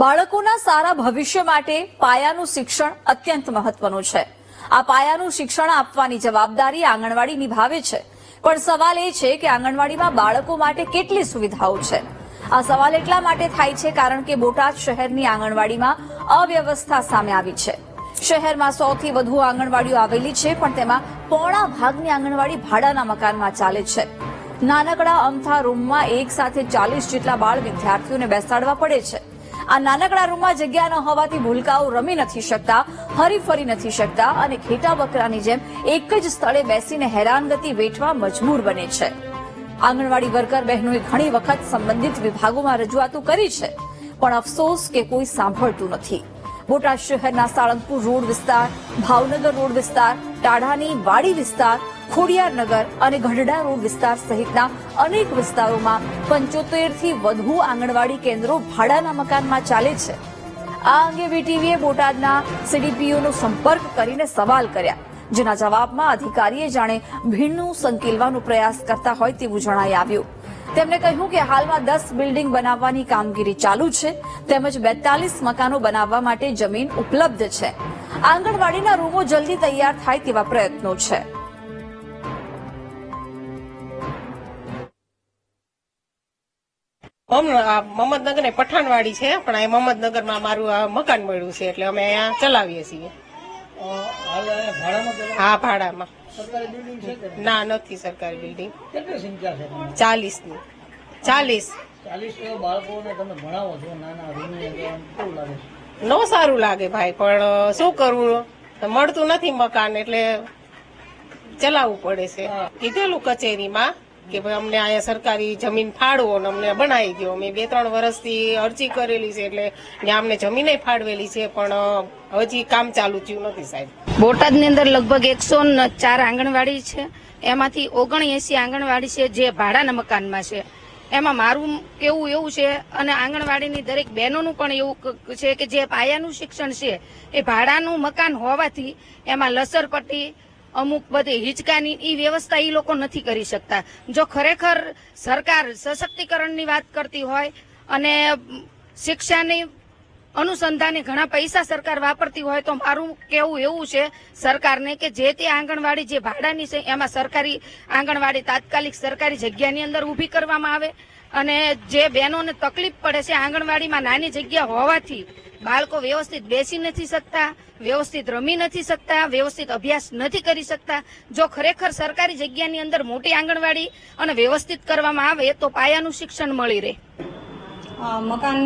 બાળકોના સારા ભવિષ્ય માટે પાયાનું શિક્ષણ અત્યંત મહત્વનું છે. આ પાયાનું શિક્ષણ આપવાની જવાબદારી આંગણવાડી નિભાવે છે. પણ સવાલ એ છે કે આંગણવાડીમાં બાળકો માટે કેટલી સુવિધાઓ છે? આ સવાલ એટલા માટે થાય છે કારણ કે બોટાદ શહેરની આંગણવાડીમાં અવ્યવસ્થા સામે આવી છે. શહેરમાં સૌથી વધુ આંગણવાડીઓ આવેલી છે, પણ તેમાં પોણા ભાગની આંગણવાડી ભાડાના મકાનમાં ચાલે છે. નાનકડા અમથા રૂમમાં એક સાથે ચાલીસ જેટલા બાળ વિદ્યાર્થીઓને બેસાડવા પડે છે. આ નાનકડા રૂમમાં જગ્યા ન હોવાથી ભૂલકાઓ રમી નથી શકતા હરીફરી નથી શકતા અને ઘેટા બકરાની જેમ એક જ સ્થળે બેસીને હેરાનગતિ વેઠવા મજબૂર બને છે. આંગણવાડી વર્કર બહેનોએ ઘણી વખત સંબંધિત વિભાગોમાં રજૂઆતો કરી છે, પણ અફસોસ કે કોઈ સાંભળતું નથી. બોટાદ શહેરના સાળંગપુર રોડ વિસ્તાર, ભાવનગર રોડ વિસ્તાર, ટાઢાની વાડી વિસ્તાર ખોડિયારનગર અને ગઢડા રોડ વિસ્તાર સહિતના અનેક વિસ્તારોમાં પંચોતેરથી વધુ આંગણવાડી કેન્દ્રો ભાડાના મકાનમાં ચાલે છે. આ અંગે વીટીવીએ બોટાદના સીડીપીઓનો સંપર્ક કરીને સવાલ કર્યા. જેના જવાબમાં અધિકારીએ જાણે ભીણનું સંકેલવાનો પ્રયાસ કરતા હોય તેવું જણાઈ આવ્યું. તેમણે કહ્યું કે હાલમાં દસ બિલ્ડિંગ બનાવવાની કામગીરી ચાલુ છે તેમજ બેતાલીસ મકાનો બનાવવા માટે જમીન ઉપલબ્ધ છે. આંગણવાડીના રૂમો જલ્દી તૈયાર થાય તેવા પ્રયત્નો છે. મહમ્મદનગર ને પઠાણવાડી છે પણ અહીંયા મહમ્મદનગરમાં મારું આ મકાન મળ્યું છે એટલે અમે અહીંયા ચલાવીએ છીએ. હા ભાડામાં. ના નથી સરકારી બિલ્ડિંગ કેટલી સંખ્યા છે ચાલીસની ચાલીસ. ચાલીસ બાળકોને તમે ભણાવો છો નાના રૂમની અંદર આમ કેવું લાગે છે? નો સારું લાગે ભાઈ પણ શું કરવું? મળતું નથી મકાન એટલે ચલાવવું પડે છે. કીધેલું કચેરીમાં કે ભાઈ અમને અહીંયા સરકારી જમીન ફાળવો અને અમને બનાવી દો મેં બે ત્રણ વર્ષથી અરજી કરેલી છે એટલે ત્યાં અમને જમીને ફાળવેલી છે, પણ હજી કામ ચાલુ થયું નથી સાહેબ. બોટાદની અંદર લગભગ એકસો ચાર આંગણવાડી છે. એમાંથી ઓગણએસી આંગણવાડી છે જે ભાડાના મકાનમાં છે. એમાં મારું કેવું એવું છે, અને આંગણવાડીની દરેક બહેનોનું પણ એવું છે કે જે પાયાનું શિક્ષણ છે, એ ભાડાનું મકાન હોવાથી એમાં લસરપટ્ટી અમુક બધી હિંચકાની એ વ્યવસ્થા એ લોકો નથી કરી શકતા. જો ખરેખર સરકાર સશક્તિકરણની વાત કરતી હોય અને શિક્ષાની અનુસંધાને ઘણા પૈસા સરકાર વાપરતી હોય તો મારું કેવું એવું છે સરકારને કે જે તે આંગણવાડી જે ભાડાની છે એમાં સરકારી આંગણવાડી તાત્કાલિક સરકારી જગ્યાની અંદર ઊભી કરવામાં આવે અને જે બહેનોને તકલીફ પડે છે આંગણવાડીમાં નાની જગ્યા હોવાથી બાળકો વ્યવસ્થિત બેસી નથી શકતા. વ્યવસ્થિત રમી નથી શકતા, વ્યવસ્થિત અભ્યાસ નથી કરી શકતા. જો ખરેખર સરકારી જગ્યાની અંદર મોટી આંગણવાડી અને વ્યવસ્થિત કરવામાં આવે, તો પાયાનું શિક્ષણ મળી રહે. મકાન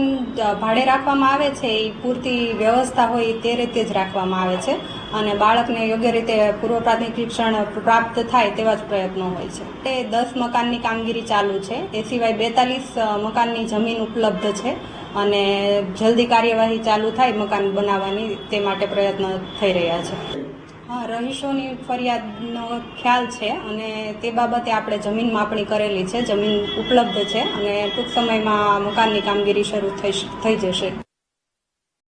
ભાડે રાખવામાં આવે છે, એ પૂરતી વ્યવસ્થા હોય તે રીતે જ રાખવામાં આવે છે. અને બાળકને યોગ્ય રીતે પૂર્વ પ્રાથમિક શિક્ષણ પ્રાપ્ત થાય તેવા જ પ્રયત્નો હોય છે. તે દસ મકાનની કામગીરી ચાલુ છે. એ સિવાય બેતાલીસ મકાનની જમીન ઉપલબ્ધ છે અને જલ્દી કાર્યવાહી ચાલુ થાય મકાન બનાવવાની તે માટે પ્રયત્ન થઈ રહ્યા છે. હા રહીશોની ફરિયાદનો ખ્યાલ છે અને તે બાબતે આપણે જમીન માપણી કરેલી છે. જમીન ઉપલબ્ધ છે અને ટૂંક સમયમાં મકાનની કામગીરી શરૂ થઈ થઈ જશે.